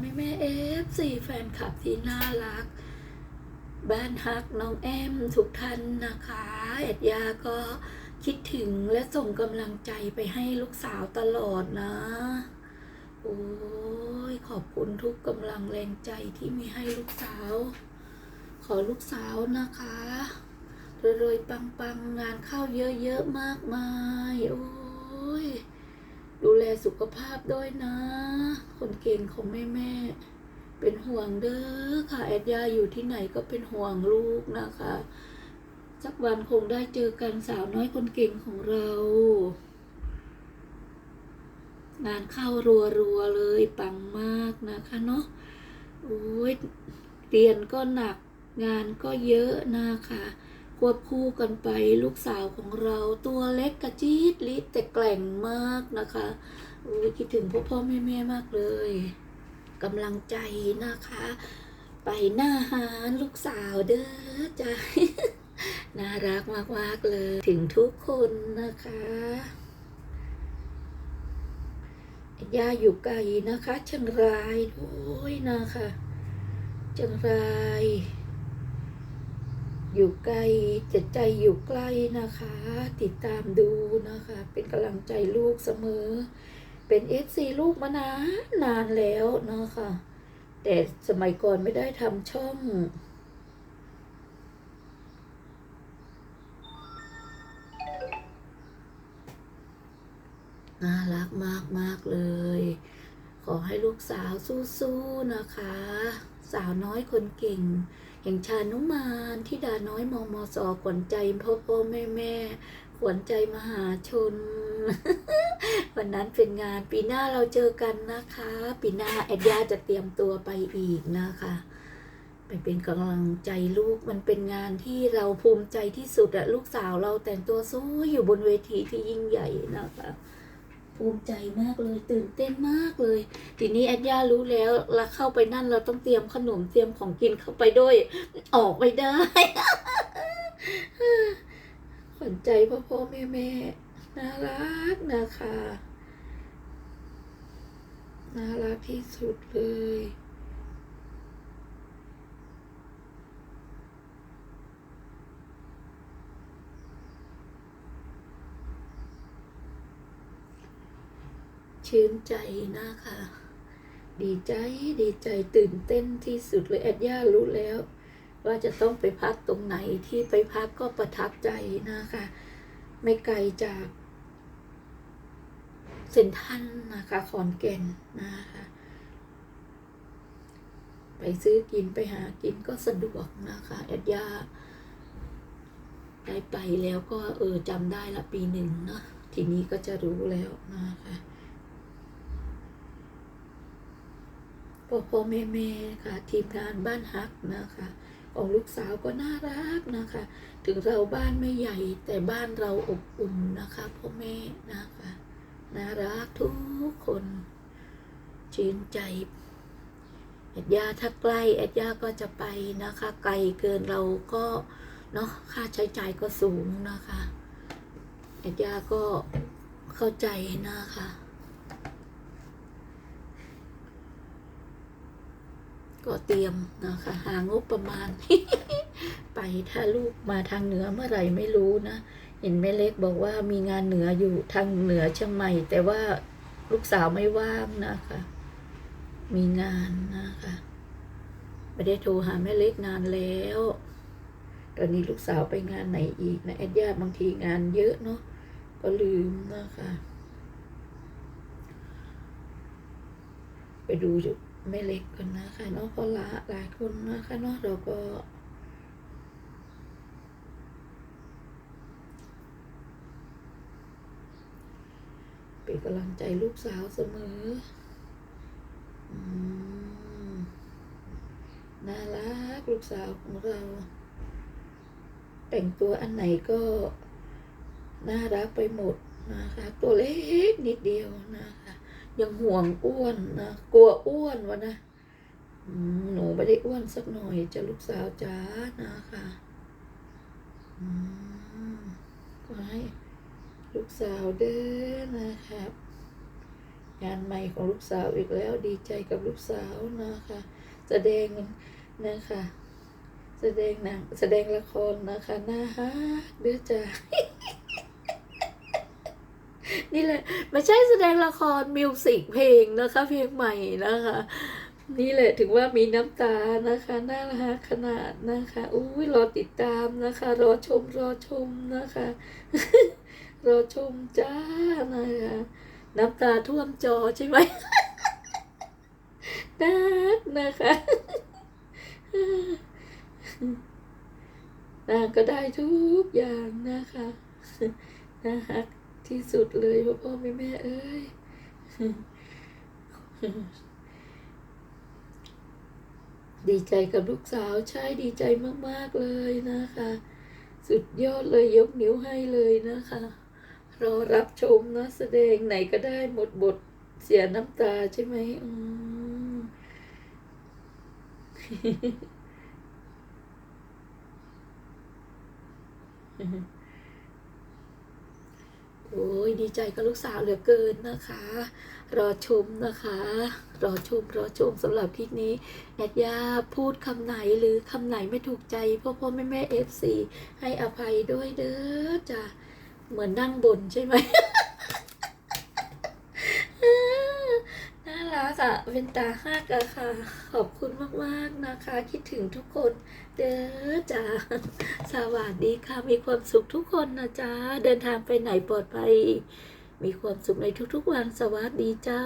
แม่แม่เอฟสี่แฟนคลับที่น่ารัก บ้านฮักน้องแอมทุกท่านนะคะแอดยาก็คิดถึงและส่งกำลังใจไปให้ลูกสาวตลอดนะ โอ้ยขอบคุณทุกกำลังแรงใจที่มีให้ลูกสาว ขอลูกสาวนะคะรวยๆปังๆงานเข้าเยอะๆมากมาย โอ้ยดู แลสุขภาพด้วยนะ คนเก่งของแม่แม่ เป็นห่วงเด้อค่ะ แอดยาอยู่ที่ไหนก็เป็นห่วงลูกนะคะสักวันคงได้เจอกันสาวน้อยคนเก่งของเรา งานเข้ารัวๆเลยปังมากนะคะเนาะโอ้ยเรียนก็หนักงานก็เยอะนะคะ ควบคู่กันไปลูกสาวของเราตัวเล็กกระจี๊ดลิดแต่แกล่งมากนะคะโอ้ยคิดถึงพ่อพ่อแม่แม่มากเลยกำลังใจนะคะ ไปหน้าหารลูกสาวเด้อจ้ะน่ารักมากๆเลย ถึงทุกคนนะคะย่าอยู่ไกลนะคะเชียงรายด้วยนะคะเชียงราย อยู่ไกลแต่ใจอยู่ใกล้นะคะ ติดตามดูนะคะ เป็นกำลังใจลูกเสมอ เป็นเอฟซีลูกมานานนานแล้วนะคะ แต่สมัยก่อนไม่ได้ทำช่องน่ารักมากมากเลย ขอให้ลูกสาวสู้ๆนะคะ สาวน้อยคนเก่ง แห่างชานุมานที่ดาน้อยมอมอสอขวัญใจพ่อพ่อแม่แม่ขวัญใจมหาชน วันนั้นเป็นงานปีหน้าเราเจอกันนะคะ ปีหน้าแอดยาจะเตรียมตัวไปอีกนะคะไปเป็นกำลังใจลูกมันเป็นงานที่เราภูมิใจที่สุดอะลูกสาวเราแต่งตัวสวยอยู่บนเวทีที่ยิ่งใหญ่นะคะ ภูมิใจมากเลยตื่นเต้นมากเลย ทีนี้แอดย่ารู้แล้วเราเข้าไปนั่นเราต้องเตรียมขนมเตรียมของกินเข้าไปด้วย ออกไม่ได้ขวัญใจพ่อพ่อแม่แม่น่ารักนะคะน่ารักที่สุดเลย ชื่นใจนะคะ ดีใจดีใจตื่นเต้นที่สุดเลยแอดย่ารู้แล้ว ว่าจะต้องไปพักตรงไหนที่ไปพักก็ประทับใจนะคะ ไม่ไกลจากเซนทันนะคะขอนแก่นนะคะ ไปซื้อกินไปหากินก็สะดวกนะคะแอดย่าได้ไปแล้วก็เออจำได้ละปีหนึ่งเนาะทีนี้ก็จะรู้แล้วนะคะ พ่อพ่อแม่แม่ค่ะ ทีมงานบ้านฮักนะคะ ของลูกสาวก็น่ารักนะคะ ถึงเราบ้านไม่ใหญ่แต่บ้านเราอบอุ่นนะคะพ่อแม่นะคะน่ารักทุกคนชื่นใจแอดยาถ้าใกล้แอดยาก็จะไปนะคะ ไกลเกินเราก็เนาะค่าใช้จ่ายก็สูงนะคะแอดยาก็เข้าใจนะคะ ก็เตรียมนะคะหางบประมาณ ไปถ้าลูกมาทางเหนือเมื่อไหร่ไม่รู้นะ เห็นแม่เล็กบอกว่ามีงานเหนืออยู่ทางเหนือเชียงใหม่ แต่ว่าลูกสาวไม่ว่างนะคะ มีงานนะคะไม่ได้โทรหาแม่เล็กนานแล้ว ตอนนี้ลูกสาวไปงานไหนอีกนะแอดยาบางทีงานเยอะเนาะก็ลืมนะคะ ไปดูอยู่ ไม่เล็กกันนะคะเนาะเพราะละหลายคนนะคะเนาะเราก็เป็นกำลังใจลูกสาวเสมออืมน่ารักลูกสาวของเรา แต่งตัวอันไหนก็ น่ารักไปหมดนะคะ ตัวเล็กนิดเดียวนะคะ ยังห่วงอ้วนนะกลัวอ้วนวะนะหนูไม่ได้อ้วนสักหน่อยจะลูกสาวจ้านะคะอืมก็ให้ลูกสาวเด้อนะครับ งานใหม่ของลูกสาวอีกแล้วดีใจกับลูกสาวนะคะ แสดงนะคะแสดงหนังแสดงละครนะคะน่าฮักเด้อจ้า นี่แหละไม่ใช่แสดงละครมิวสิกเพลงนะคะ เพลงใหม่นะคะ นี่แหละถึงว่ามีน้ำตานะคะน่ารักขนาดนะคะอุ้ยรอติดตามนะคะ รอชมรอชมนะคะ รอชมจ้านะคะ น้ำตาท่วมจอใช่ไหมนักนะคะนางก็ได้ทุกอย่างนะคะนะฮะ ที่สุดเลยพ่อพ่อแม่แม่เอ้ยดีใจกับลูกสาวใช่ดีใจมาก ๆ เลยนะคะ สุดยอดเลยยกนิ้วให้เลยนะคะ รอรับชมนะแสดงไหนก็ได้หมดบทเสียน้ำตาใช่ไหมอืม โอ้ยดีใจกับลูกสาวเหลือเกินนะคะ รอชมนะคะ รอชมรอชมสำหรับคลิปนี้แอดยาพูดคำไหนหรือคำไหนไม่ถูกใจพ่อพ่อแม่แม่เอฟซีให้อภัยด้วยเด้อจ้ะเหมือนนั่งบนใช่ไหม่ะเวนตาห้าก่ะค่ะ ขอบคุณมาก ๆ นะคะ คิดถึงทุกคน เด้อจ้าสวัสดีค่ะ มีความสุขทุกคนนะจ๊ะเดินทางไปไหนปลอดภัย มีความสุขในทุก ๆ วัน สวัสดีเจ้า